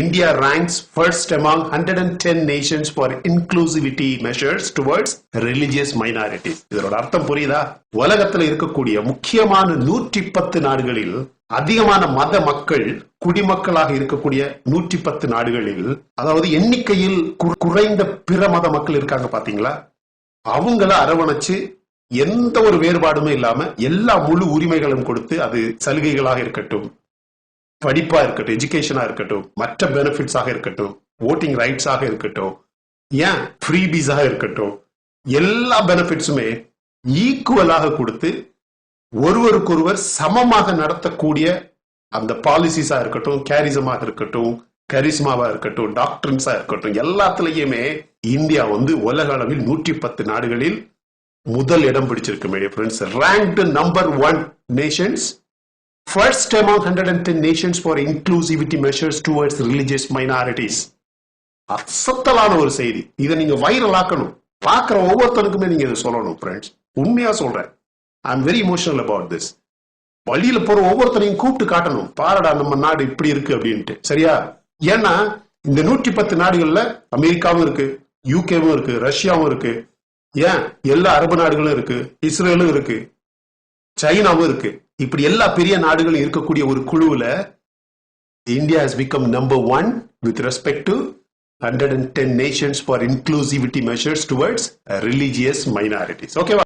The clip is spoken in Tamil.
India ranks first among 110 nations for inclusivity measures towards religious minorities. இதோட அர்த்தம் புரியுதா? உலகத்துல இருக்கக்கூடிய முக்கியமான நூற்றி பத்து நாடுகளில் அதிகமான மத மக்கள் குடிமக்களாக இருக்கக்கூடிய நூற்றி பத்து நாடுகளில் அதாவது எண்ணிக்கையில் குறைந்த பிற மத மக்கள் இருக்காங்க பாத்தீங்களா? அவங்கள அரவணைச்சு எந்த ஒரு வேறுபாடுமே இல்லாம எல்லா முழு உரிமைகளும் கொடுத்து அது சலுகைகளாக இருக்கட்டும். படிப்பா இருக்கட்டும் எஜுகேஷனா இருக்கட்டும் மற்ற பெனிஃபிட்ஸாக இருக்கட்டும் ஓட்டிங் ரைட்ஸாக இருக்கட்டும் ஏன் ஃப்ரீபீஸாக இருக்கட்டும் எல்லா பெனிஃபிட்ஸுமே ஈக்குவலாக கொடுத்து ஒருவருக்கொருவர் சமமாக நடத்தக்கூடிய அந்த பாலிசிஸா இருக்கட்டும் கேரிசமாக இருக்கட்டும் கரிஸ்மாவா இருக்கட்டும் டாக்டர்ஸா இருக்கட்டும் எல்லாத்துலயுமே இந்தியா வந்து உலக அளவில் நூற்றி பத்து நாடுகளில் முதல் இடம் பிடிச்சிருக்கு மேடிய friends ranked number one nations first among 110 nations for inclusivity measures towards religious minorities. அசத்தலான ஒரு செய்தி. இதை நீங்க வைரல் ஆக்கணும். பார்க்குற ஒவ்வொருத்தனுக்குமே நீங்க இதை சொல்லணும் ஃப்ரெண்ட்ஸ் உண்மையா சொல்றேன். I am very emotional about this வழியில போற ஒவ்வொருத்தனையும் கூப்பிட்டு காட்டணும். பாரடா நம்ம நாடு இப்படி இருக்கு அப்படின்ட்டு. சரியா? ஏன்னா இந்த நூற்றி பத்து நாடுகள்ல அமெரிக்காவும் இருக்கு யூகேவும் இருக்கு ரஷ்யாவும் இருக்கு. ஏன்? எல்லா அரபு நாடுகளும் இருக்கு இஸ்ரேலும் இருக்கு சைனாவும் இருக்கு. இப்படி எல்லா பெரிய நாடுகளும் இருக்கக்கூடிய ஒரு குழுவில் India has become number one with respect to hundred and ten nations for inclusivity measures towards religious minorities ஓகேவா